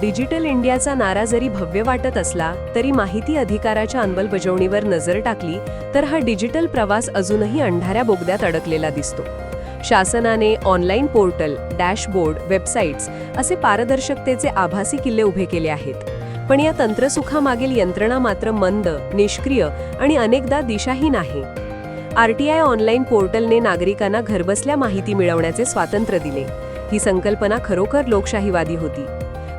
Digital इंडियाचा नारा जरी भव्य वाटत असला तरी माहिती अधिकाराच्या अंमलबजावणीवर नजर टाकली तर हा डिजिटल प्रवास अजूनही अंधाऱ्या बोगद्यात अडकलेला दिसतो. शासनाने ऑनलाईन पोर्टल डॅशबोर्ड वेबसाईट्स असे पारदर्शकतेचे आभासी किल्ले उभे केले आहेत. पण या तंत्रसुखामागील यंत्रणा मात्र मंद निष्क्रिय आणि अनेकदा दिशाहीन आहे. आर टी आय ऑनलाईन पोर्टलने नागरिकांना घरबसल्या माहिती मिळवण्याचे स्वातंत्र्य दिले. ही संकल्पना खरोखर लोकशाहीवादी होती.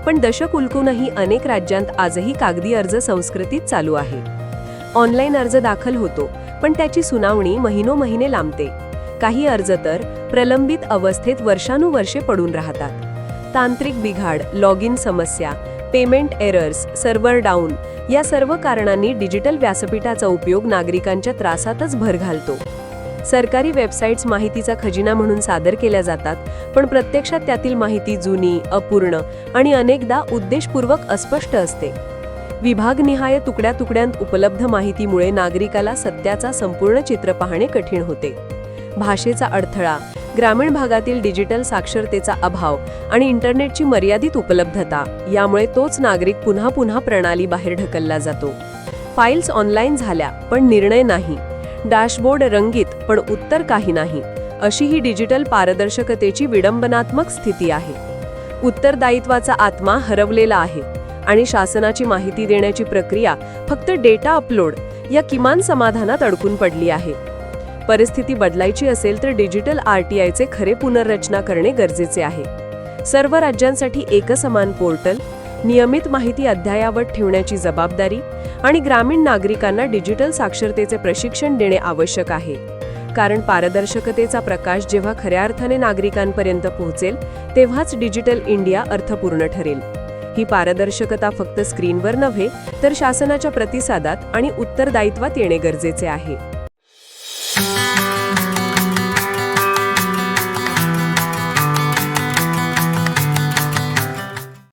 पण दशक उलकूनही अनेक राज्यांत आजही कागदी अर्ज संस्कृतीत चालू आहे. ऑनलाईन अर्ज दाखल होतो पण त्याची सुनावणी महिनो महिने लांबते. काही अर्ज तर प्रलंबित अवस्थेत वर्षानुवर्षे पडून राहतात. तांत्रिक बिघाड लॉग इन समस्या पेमेंट एरर्स सर्व्हर डाऊन या सर्व कारणांनी डिजिटल व्यासपीठाचा उपयोग नागरिकांच्या त्रासातच भर घालतो. सरकारी वेबसाईट्स माहितीचा खजिना म्हणून सादर केल्या जातात पण प्रत्यक्षात त्यातील माहिती जुनी अपूर्ण आणि अनेकदा उद्देशपूर्वक अस्पष्ट असते. विभागनिहाय तुकड्या तुकड्यांत उपलब्ध माहितीमुळे नागरिकाला सत्याचा संपूर्ण चित्र पाहणे कठीण होते. भाषेचा अडथळा ग्रामीण भागातील डिजिटल साक्षरतेचा अभाव आणि इंटरनेटची मर्यादित उपलब्धता यामुळे तोच नागरिक पुन्हा पुन्हा प्रणाली बाहेर ढकलला जातो. फाईल्स ऑनलाईन झाल्या पण निर्णय नाही. डॅशबोर्ड रंगीत पण उत्तर काही नाही. अशी ही डिजिटल पारदर्शकतेची विडंबनात्मक स्थिती आहे. उत्तरदायित्वाचा आत्मा हरवलेला आहे आणि शासनाची माहिती देण्याची प्रक्रिया फक्त डेटा अपलोड या किमान समाधानात अडकून पडली आहे. परिस्थिती बदलायची असेल तर डिजिटल आरटीआयचे खरे पुनर्रचना करणे गरजेचे आहे. सर्व राज्यांसाठी एकसमान पोर्टल नियमित माहिती अद्ययावत ठेवण्याची जबाबदारी आणि ग्रामीण नागरिकांना डिजिटल साक्षरतेचे प्रशिक्षण देणे आवश्यक आहे. कारण पारदर्शकतेचा प्रकाश जेव्हा खऱ्या अर्थाने नागरिकांपर्यंत पोहोचेल तेव्हाच डिजिटल इंडिया अर्थपूर्ण ठरेल. ही पारदर्शकता फक्त स्क्रीनवर नव्हे तर शासनाच्या प्रतिसादात आणि उत्तरदायित्वात येणे गरजेचे आहे.